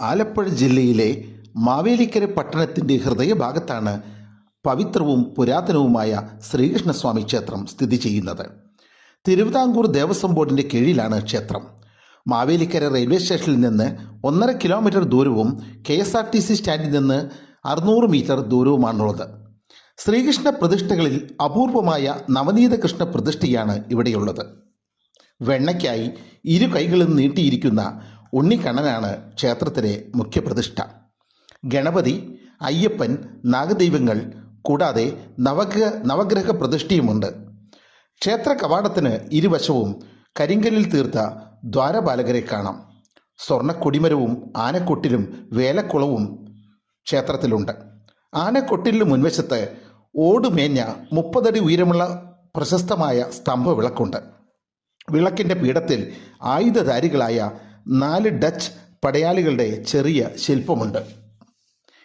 ആലപ്പുഴ ജില്ലയിലെ മാവേലിക്കര പട്ടണത്തിന്റെ ഹൃദയഭാഗത്താണ് പവിത്രവും പുരാതനവുമായ ശ്രീകൃഷ്ണസ്വാമി ക്ഷേത്രം സ്ഥിതി ചെയ്യുന്നത്. തിരുവിതാംകൂർ ദേവസ്വം ബോർഡിന്റെ കീഴിലാണ് ക്ഷേത്രം. മാവേലിക്കര റെയിൽവേ സ്റ്റേഷനിൽ നിന്ന് ഒന്നര കിലോമീറ്റർ ദൂരവും K S R T C സ്റ്റാൻഡിൽ നിന്ന് അറുന്നൂറ് മീറ്റർ ദൂരവുമാണുള്ളത്. ശ്രീകൃഷ്ണ പ്രതിഷ്ഠകളിൽ അപൂർവമായ നവനീത കൃഷ്ണ പ്രതിഷ്ഠയാണ് ഇവിടെയുള്ളത്. വെണ്ണയ്ക്കായി ഇരു കൈകളും നീട്ടിയിരിക്കുന്ന ഉണ്ണിക്കണ്ണനാണ് ക്ഷേത്രത്തിലെ മുഖ്യപ്രതിഷ്ഠ. ഗണപതി അയ്യപ്പൻ നാഗദൈവങ്ങൾ കൂടാതെ നവഗ്രഹ നവഗ്രഹ പ്രതിഷ്ഠയുമുണ്ട്. ക്ഷേത്ര കവാടത്തിന് ഇരുവശവും കരിങ്കല്ലിൽ തീർത്ത ദ്വാരപാലകരെ കാണാം. സ്വർണക്കൊടിമരവും ആനക്കൊട്ടിലും വേലക്കുളവും ക്ഷേത്രത്തിലുണ്ട്. ആനക്കൊട്ടിലിന് മുൻവശത്ത് ഓടുമേഞ്ഞ മുപ്പതടി ഉയരമുള്ള പ്രശസ്തമായ സ്തംഭ വിളക്കുണ്ട് വിളക്കിന്റെ പീഠത്തിൽ ആയുധധാരികളായ നാല് ഡച്ച് പടയാളികളുടെ ചെറിയ ശില്പമുണ്ട്.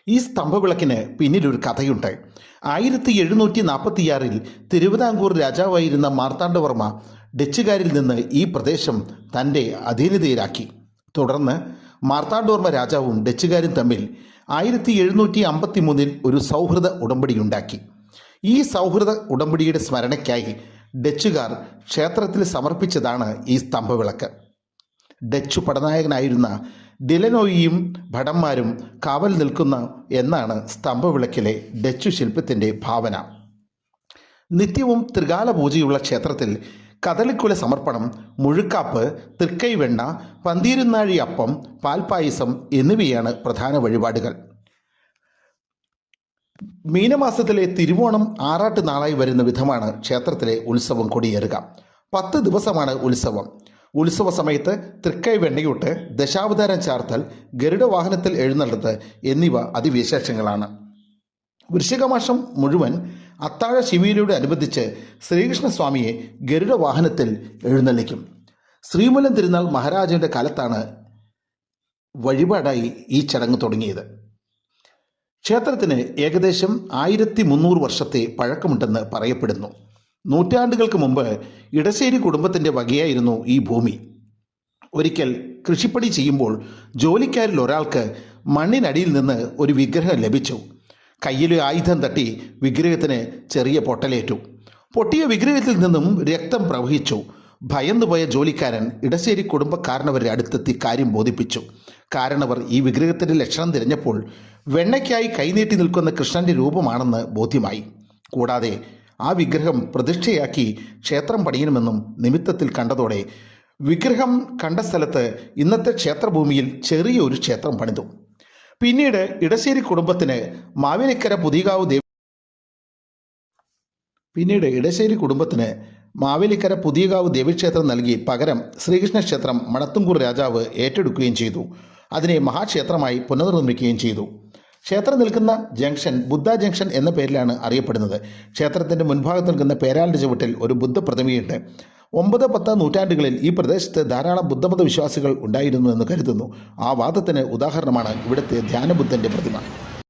ഈ സ്തംഭവിളക്കിന് പിന്നിലൊരു കഥയുണ്ട്. ആയിരത്തി എഴുന്നൂറ്റി നാൽപ്പത്തിയാറിൽ തിരുവിതാംകൂർ രാജാവായിരുന്ന മാർത്താണ്ഡവർമ്മ ഡച്ചുകാരിൽ നിന്ന് ഈ പ്രദേശം തന്റെ അധീനതയിലാക്കി. തുടർന്ന് മാർത്താണ്ഡവർമ്മ രാജാവും ഡച്ചുകാരും തമ്മിൽ ആയിരത്തി എഴുന്നൂറ്റി അമ്പത്തി മൂന്നിൽ ഒരു സൗഹൃദ ഉടമ്പടിയുണ്ടാക്കി ഈ സൗഹൃദ ഉടമ്പടിയുടെ സ്മരണയ്ക്കായി ഡച്ചുകാർ ക്ഷേത്രത്തിൽ സമർപ്പിച്ചതാണ് ഈ സ്തംഭവിളക്ക്. ഡച്ചു പടനായകനായിരുന്ന ഡിലനോയിയും ഭടന്മാരും കാവൽ നിൽക്കുന്ന എന്നാണ് സ്തംഭവിളക്കിലെ ഡച്ചു ശില്പത്തിന്റെ ഭാവന. നിത്യവും ത്രികാല പൂജയുള്ള ക്ഷേത്രത്തിൽ കദളിക്കുല സമർപ്പണം മുഴുക്കാപ്പ് തൃക്കൈവെണ്ണ പന്തീരുന്നാഴി അപ്പം പാൽപ്പായസം എന്നിവയാണ് പ്രധാന വഴിപാടുകൾ. മീനമാസത്തിലെ തിരുവോണം ആറാട്ട് നാളായി വരുന്ന വിധമാണ് ക്ഷേത്രത്തിലെ ഉത്സവം കൊടിയേറുക. പത്ത് ദിവസമാണ് ഉത്സവം. ഉത്സവ സമയത്ത് തൃക്കൈ വെണ്ണയൂട്ട് ദശാവതാരം ചാർത്തൽ ഗരുഡ വാഹനത്തിൽ എഴുന്നള്ളത്ത് എന്നിവ അതിവിശേഷങ്ങളാണ്. വൃശ്ചികമാസം മുഴുവൻ അത്താഴ ശിവയിലൂടെ ശ്രീകൃഷ്ണസ്വാമിയെ ഗരുഡ വാഹനത്തിൽ എഴുന്നള്ളിക്കും. ശ്രീമൂലം തിരുനാൾ മഹാരാജന്റെ കാലത്താണ് വഴിപാടായി ഈ ചടങ്ങ് തുടങ്ങിയത്. ക്ഷേത്രത്തിന് ഏകദേശം ആയിരത്തി മുന്നൂറ് വർഷത്തെ പഴക്കമുണ്ടെന്ന് പറയപ്പെടുന്നു. നൂറ്റാണ്ടുകൾക്ക് മുമ്പ് ഇടശ്ശേരി കുടുംബത്തിന്റെ വകയായിരുന്നു ഈ ഭൂമി. ഒരിക്കൽ കൃഷിപ്പണി ചെയ്യുമ്പോൾ ജോലിക്കാരിൽ ഒരാൾക്ക് മണ്ണിനടിയിൽ നിന്ന് ഒരു വിഗ്രഹം ലഭിച്ചു. കയ്യിലെ ആയുധം തട്ടി വിഗ്രഹത്തിന് ചെറിയ പൊട്ടലേറ്റു. പൊട്ടിയ വിഗ്രഹത്തിൽ നിന്നും രക്തം പ്രവഹിച്ചു. ഭയന്നുപോയ ജോലിക്കാരൻ ഇടശ്ശേരി കുടുംബക്കാരനവരുടെ അടുത്തെത്തി കാര്യം ബോധിപ്പിച്ചു. കാരണവർ ഈ വിഗ്രഹത്തിന്റെ ലക്ഷണം തിരഞ്ഞപ്പോൾ വെണ്ണയ്ക്കായി കൈനീട്ടി നിൽക്കുന്ന കൃഷ്ണന്റെ രൂപമാണെന്ന് ബോധ്യമായി. കൂടാതെ ആ വിഗ്രഹം പ്രതിഷ്ഠയാക്കി ക്ഷേത്രം പണിയണമെന്നും നിമിത്തത്തിൽ കണ്ടതോടെ വിഗ്രഹം കണ്ട സ്ഥലത്ത് ഇന്നത്തെ ക്ഷേത്രഭൂമിയിൽ ചെറിയൊരു ക്ഷേത്രം പണിതു. പിന്നീട് ഇടശ്ശേരി കുടുംബത്തിന് മാവേലിക്കര പുതികാവ് ദേവി പിന്നീട് ഇടശ്ശേരി കുടുംബത്തിന് മാവേലിക്കര പുതിയകാവ് ദേവീക്ഷേത്രം നൽകി പകരം ശ്രീകൃഷ്ണ ക്ഷേത്രം മണത്തുംകൂർ രാജാവ് ഏറ്റെടുക്കുകയും ചെയ്തു. അതിനെ മഹാക്ഷേത്രമായി പുനർനിർമ്മിക്കുകയും ചെയ്തു. ക്ഷേത്രം നിൽക്കുന്ന ജംഗ്ഷൻ ബുദ്ധ ജംഗ്ഷൻ എന്ന പേരിലാണ് അറിയപ്പെടുന്നത്. ക്ഷേത്രത്തിന്റെ മുൻഭാഗത്ത് നിൽക്കുന്ന പേരാലിന്റെ ചുവട്ടിൽ ഒരു ബുദ്ധ പ്രതിമയുണ്ട് ഒമ്പത് പത്ത് നൂറ്റാണ്ടുകളിൽ ഈ പ്രദേശത്ത് ധാരാളം ബുദ്ധമത വിശ്വാസികൾ ഉണ്ടായിരുന്നു എന്ന് കരുതുന്നു. ആ വാദത്തിന് ഉദാഹരണമാണ് ഇവിടുത്തെ ധ്യാനബുദ്ധന്റെ പ്രതിമ.